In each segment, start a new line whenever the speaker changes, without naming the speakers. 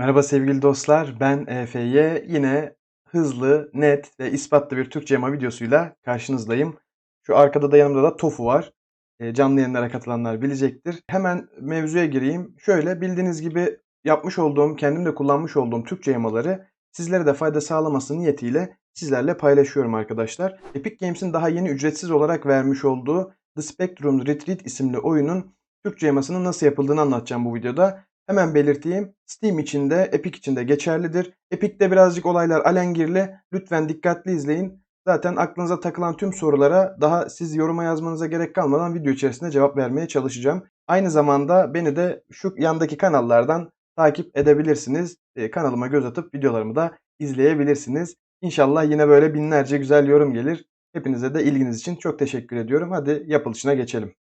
Merhaba sevgili dostlar, ben EFY. Yine hızlı, net ve ispatlı bir Türkçe yama videosuyla karşınızdayım. Şu arkada da yanımda da Tofu var. E, canlı yayınlara katılanlar bilecektir. Hemen mevzuya gireyim. Şöyle bildiğiniz gibi yapmış olduğum, kendim de kullanmış olduğum Türkçe yamaları sizlere de fayda sağlaması niyetiyle sizlerle paylaşıyorum arkadaşlar. Epic Games'in daha yeni ücretsiz olarak vermiş olduğu The Spectrum Retreat isimli oyunun Türkçe yamasının nasıl yapıldığını anlatacağım bu videoda. Hemen belirteyim. Steam için de Epic için de geçerlidir. Epic'te birazcık olaylar alengirli. Lütfen dikkatli izleyin. Zaten aklınıza takılan tüm sorulara daha siz yoruma yazmanıza gerek kalmadan video içerisinde cevap vermeye çalışacağım. Aynı zamanda beni de şu yandaki kanallardan takip edebilirsiniz. Ee, kanalıma göz atıp videolarımı da izleyebilirsiniz. İnşallah yine böyle binlerce güzel yorum gelir. Hepinize de ilginiz için çok teşekkür ediyorum. Hadi yapılışına geçelim.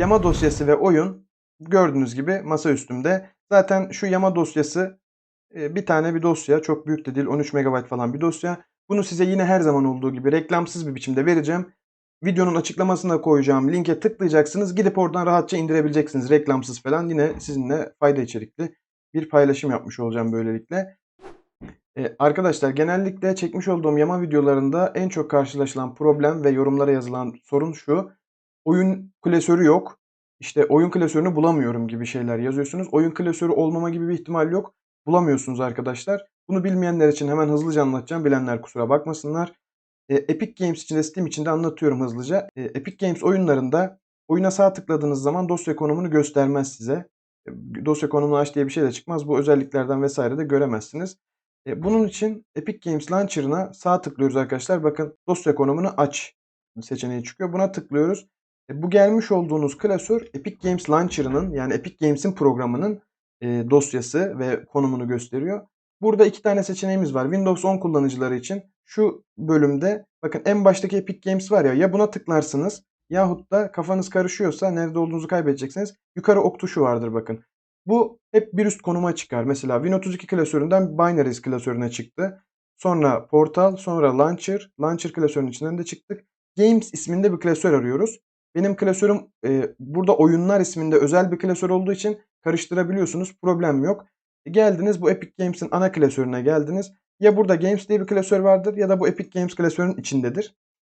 Yama dosyası ve oyun gördüğünüz gibi masa üstümde. Zaten şu yama dosyası e, bir tane bir dosya. Çok büyük de değil 13 MB falan bir dosya. Bunu size yine her zaman olduğu gibi reklamsız bir biçimde vereceğim. Videonun açıklamasına koyacağım linke tıklayacaksınız. Gidip oradan rahatça indirebileceksiniz. Reklamsız falan yine sizinle fayda içerikli bir paylaşım yapmış olacağım böylelikle. Ee, arkadaşlar genellikle çekmiş olduğum yama videolarında en çok karşılaşılan problem ve yorumlara yazılan sorun şu. Oyun klasörü yok. İşte oyun klasörünü bulamıyorum gibi şeyler yazıyorsunuz. Oyun klasörü olmama gibi bir ihtimal yok. Bulamıyorsunuz arkadaşlar. Bunu bilmeyenler için hemen hızlıca anlatacağım. Bilenler kusura bakmasınlar. E, Epic Games için de Steam için de anlatıyorum hızlıca. E, Epic Games oyunlarında oyuna sağ tıkladığınız zaman dosya konumunu göstermez size. E, dosya konumunu aç diye bir şey de çıkmaz. Bu özelliklerden vesaire de göremezsiniz. E, bunun için Epic Games Launcher'ına sağ tıklıyoruz arkadaşlar. Bakın dosya konumunu aç seçeneği çıkıyor. Buna tıklıyoruz. E, bu gelmiş olduğunuz klasör Epic Games Launcher'ının yani Epic Games'in programının e, dosyası ve konumunu gösteriyor. Burada iki tane seçeneğimiz var. Windows 10 kullanıcıları için şu bölümde bakın en baştaki Epic Games var ya ya buna tıklarsınız yahut da kafanız karışıyorsa nerede olduğunuzu kaybedeceksiniz. Yukarı ok tuşu vardır bakın. Bu hep bir üst konuma çıkar. Mesela Win32 klasöründen Binaries klasörüne çıktı. Sonra Portal, sonra Launcher. Launcher klasörünün içinden de çıktık. Games isminde bir klasör arıyoruz. Benim klasörüm e, burada oyunlar isminde özel bir klasör olduğu için karıştırabiliyorsunuz. Problem yok. E, geldiniz bu Epic Games'in ana klasörüne geldiniz. Ya burada Games diye bir klasör vardır ya da bu Epic Games klasörünün içindedir.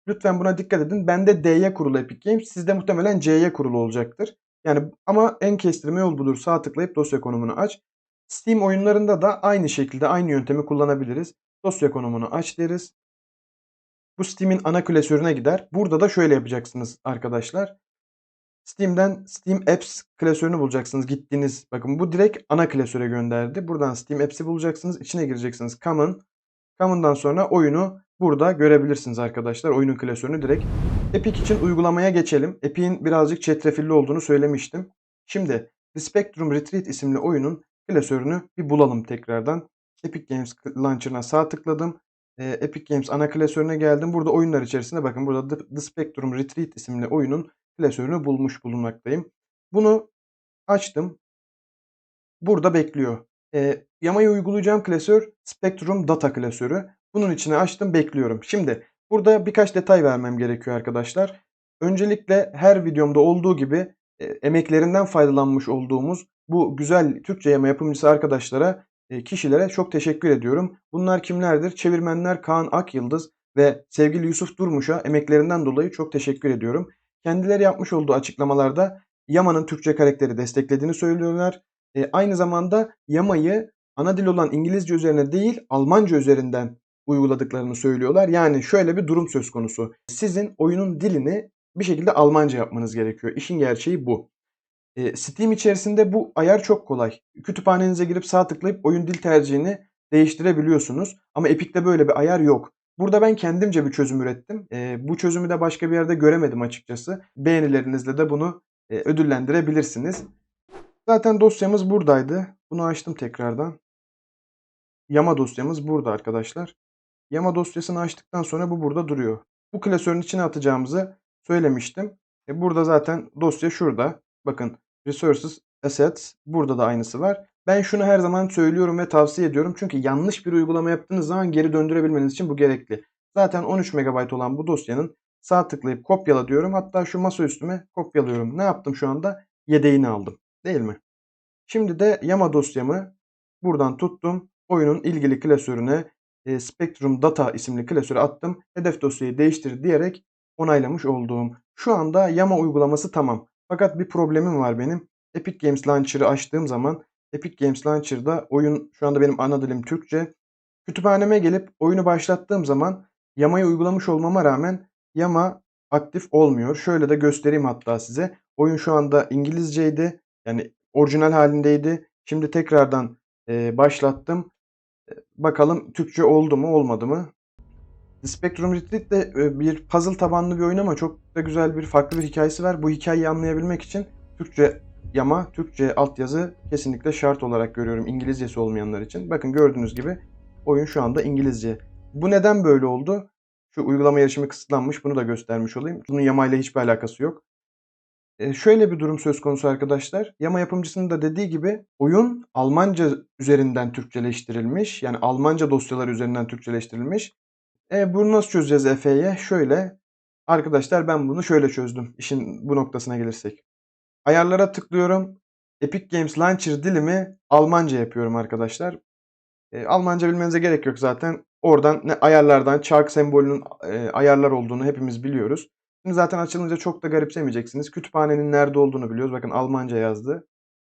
Lütfen buna dikkat edin. Bende D'ye kurulu Epic Games. Sizde muhtemelen C'ye kurulu olacaktır. Yani ama en kestirme yol budur. Sağ tıklayıp dosya konumunu aç. Steam oyunlarında da aynı şekilde aynı yöntemi kullanabiliriz. Dosya konumunu aç deriz. Bu Steam'in ana klasörüne gider. Burada da şöyle yapacaksınız arkadaşlar. Steam'den Steam Apps klasörünü bulacaksınız. Gittiğiniz bakın bu direkt ana klasöre gönderdi. Buradan Steam Apps'i bulacaksınız. İçine gireceksiniz. Common. Common'dan sonra oyunu burada görebilirsiniz arkadaşlar. Oyunun klasörünü direkt. Epic için uygulamaya geçelim. Epic'in birazcık çetrefilli olduğunu söylemiştim. Şimdi The Spectrum Retreat isimli oyunun klasörünü bir bulalım tekrardan. Epic Games Launcher'ına sağ tıkladım. Epic Games ana klasörüne geldim. Burada oyunlar içerisinde bakın burada The Spectrum Retreat isimli oyunun klasörünü bulmuş bulunmaktayım. Bunu açtım. Burada bekliyor. E, yamayı uygulayacağım klasör Spectrum Data klasörü. Bunun içine açtım bekliyorum. Şimdi burada birkaç detay vermem gerekiyor arkadaşlar. Öncelikle her videomda olduğu gibi e, emeklerinden faydalanmış olduğumuz bu güzel Türkçe yama yapımcısı arkadaşlara kişilere çok teşekkür ediyorum. Bunlar kimlerdir? Çevirmenler Kaan Akyıldız ve sevgili Yusuf Durmuş'a emeklerinden dolayı çok teşekkür ediyorum. Kendileri yapmış olduğu açıklamalarda Yama'nın Türkçe karakteri desteklediğini söylüyorlar. E, aynı zamanda Yama'yı ana dil olan İngilizce üzerine değil Almanca üzerinden uyguladıklarını söylüyorlar. Yani şöyle bir durum söz konusu. Sizin oyunun dilini bir şekilde Almanca yapmanız gerekiyor. İşin gerçeği bu. E, Steam içerisinde bu ayar çok kolay. Kütüphanenize girip sağ tıklayıp oyun dil tercihini değiştirebiliyorsunuz. Ama Epic'te böyle bir ayar yok. Burada ben kendimce bir çözüm ürettim. E, bu çözümü de başka bir yerde göremedim açıkçası. Beğenilerinizle de bunu e, ödüllendirebilirsiniz. Zaten dosyamız buradaydı. Bunu açtım tekrardan. Yama dosyamız burada arkadaşlar. Yama dosyasını açtıktan sonra bu burada duruyor. Bu klasörün içine atacağımızı söylemiştim. E, burada zaten dosya şurada. Bakın Resources, Assets burada da aynısı var. Ben şunu her zaman söylüyorum ve tavsiye ediyorum. Çünkü yanlış bir uygulama yaptığınız zaman geri döndürebilmeniz için bu gerekli. Zaten 13 MB olan bu dosyanın Sağ tıklayıp kopyala diyorum. Hatta şu masa üstüme kopyalıyorum. Ne yaptım şu anda? Yedeğini aldım. Değil mi? Şimdi de Yama dosyamı buradan tuttum. Oyunun ilgili klasörüne e, Spectrum Data isimli klasöre attım. Hedef dosyayı değiştir diyerek onaylamış olduğum. Şu anda Yama uygulaması tamam. Fakat bir problemim var benim. Epic Games Launcher'ı açtığım zaman Epic Games Launcher'da oyun şu anda benim ana dilim Türkçe. Kütüphaneme gelip oyunu başlattığım zaman Yama'yı uygulamış olmama rağmen Yama aktif olmuyor. Şöyle de göstereyim hatta size. Oyun şu anda İngilizceydi. Yani orijinal halindeydi. Şimdi tekrardan e, başlattım. Bakalım Türkçe oldu mu olmadı mı? Spectrum Retreat de e, bir puzzle tabanlı bir oyun ama çok da güzel bir farklı bir hikayesi var. Bu hikayeyi anlayabilmek için Türkçe yama, Türkçe altyazı kesinlikle şart olarak görüyorum İngilizcesi olmayanlar için. Bakın gördüğünüz gibi oyun şu anda İngilizce. Bu neden böyle oldu? Şu uygulama erişimi kısıtlanmış. Bunu da göstermiş olayım. Bunun Yama ile hiçbir alakası yok. E, şöyle bir durum söz konusu arkadaşlar. Yama yapımcısının da dediği gibi oyun Almanca üzerinden Türkçeleştirilmiş. Yani Almanca dosyalar üzerinden Türkçeleştirilmiş. E, bunu nasıl çözeceğiz Efe'ye? Şöyle. Arkadaşlar ben bunu şöyle çözdüm. İşin bu noktasına gelirsek. Ayarlara tıklıyorum. Epic Games Launcher dilimi Almanca yapıyorum arkadaşlar. E, Almanca bilmenize gerek yok zaten. Oradan ne ayarlardan çark sembolünün e, ayarlar olduğunu hepimiz biliyoruz. Şimdi zaten açılınca çok da garipsemeyeceksiniz. Kütüphanenin nerede olduğunu biliyoruz. Bakın Almanca yazdı.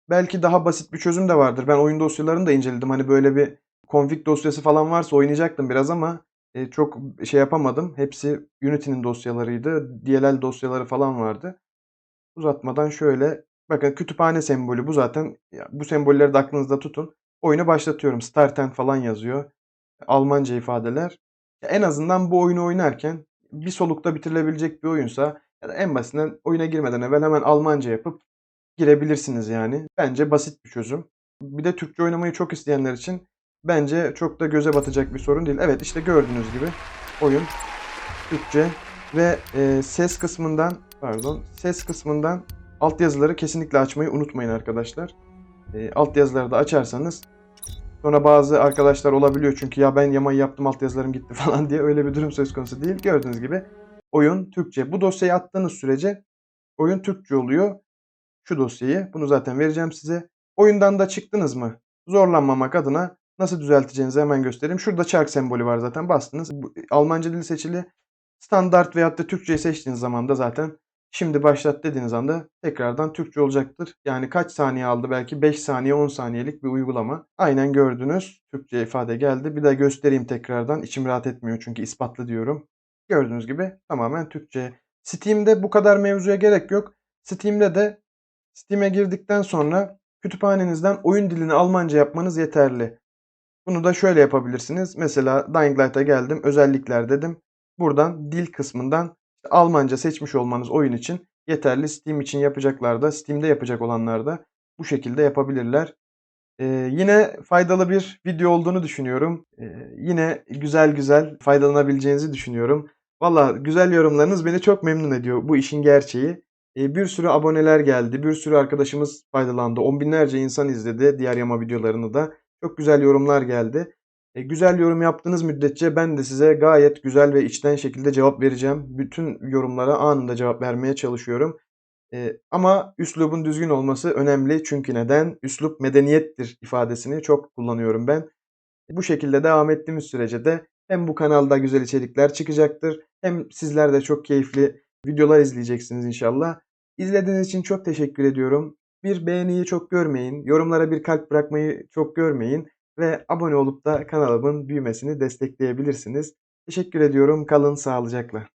Belki daha basit bir çözüm de vardır. Ben oyun dosyalarını da inceledim. Hani böyle bir config dosyası falan varsa oynayacaktım biraz ama e, çok şey yapamadım. Hepsi Unity'nin dosyalarıydı. DLL dosyaları falan vardı. Uzatmadan şöyle bakın kütüphane sembolü bu zaten. Bu sembolleri de aklınızda tutun. Oyunu başlatıyorum. Starten falan yazıyor. Almanca ifadeler. Ya en azından bu oyunu oynarken bir solukta bitirilebilecek bir oyunsa ya da en basitinden oyuna girmeden evvel hemen Almanca yapıp girebilirsiniz yani. Bence basit bir çözüm. Bir de Türkçe oynamayı çok isteyenler için bence çok da göze batacak bir sorun değil. Evet işte gördüğünüz gibi oyun Türkçe ve e, ses kısmından pardon ses kısmından altyazıları kesinlikle açmayı unutmayın arkadaşlar. E, altyazıları da açarsanız sonra bazı arkadaşlar olabiliyor çünkü ya ben yamayı yaptım altyazılarım gitti falan diye öyle bir durum söz konusu değil. Gördüğünüz gibi oyun Türkçe. Bu dosyayı attığınız sürece oyun Türkçe oluyor. Şu dosyayı bunu zaten vereceğim size. Oyundan da çıktınız mı? Zorlanmamak adına nasıl düzelteceğinizi hemen göstereyim. Şurada çark sembolü var zaten bastınız. Bu, Almanca dili seçili. Standart veyahut da Türkçeyi seçtiğiniz zaman da zaten şimdi başlat dediğiniz anda tekrardan Türkçe olacaktır. Yani kaç saniye aldı belki 5 saniye 10 saniyelik bir uygulama. Aynen gördünüz. Türkçe ifade geldi. Bir de göstereyim tekrardan. İçim rahat etmiyor çünkü ispatlı diyorum. Gördüğünüz gibi tamamen Türkçe. Steam'de bu kadar mevzuya gerek yok. Steam'de de Steam'e girdikten sonra kütüphanenizden oyun dilini Almanca yapmanız yeterli. Bunu da şöyle yapabilirsiniz. Mesela Dying Light'a geldim. Özellikler dedim. Buradan dil kısmından Almanca seçmiş olmanız oyun için yeterli. Steam için yapacaklar da Steam'de yapacak olanlar da bu şekilde yapabilirler. Ee, yine faydalı bir video olduğunu düşünüyorum. Ee, yine güzel güzel faydalanabileceğinizi düşünüyorum. Valla güzel yorumlarınız beni çok memnun ediyor. Bu işin gerçeği. Ee, bir sürü aboneler geldi. Bir sürü arkadaşımız faydalandı. On binlerce insan izledi diğer yama videolarını da. Çok güzel yorumlar geldi. E, güzel yorum yaptığınız müddetçe ben de size gayet güzel ve içten şekilde cevap vereceğim. Bütün yorumlara anında cevap vermeye çalışıyorum. E, ama üslubun düzgün olması önemli. Çünkü neden? Üslup medeniyettir ifadesini çok kullanıyorum ben. Bu şekilde devam ettiğimiz sürece de hem bu kanalda güzel içerikler çıkacaktır. Hem sizler de çok keyifli videolar izleyeceksiniz inşallah. İzlediğiniz için çok teşekkür ediyorum. Bir beğeniyi çok görmeyin. Yorumlara bir kalp bırakmayı çok görmeyin. Ve abone olup da kanalımın büyümesini destekleyebilirsiniz. Teşekkür ediyorum. Kalın sağlıcakla.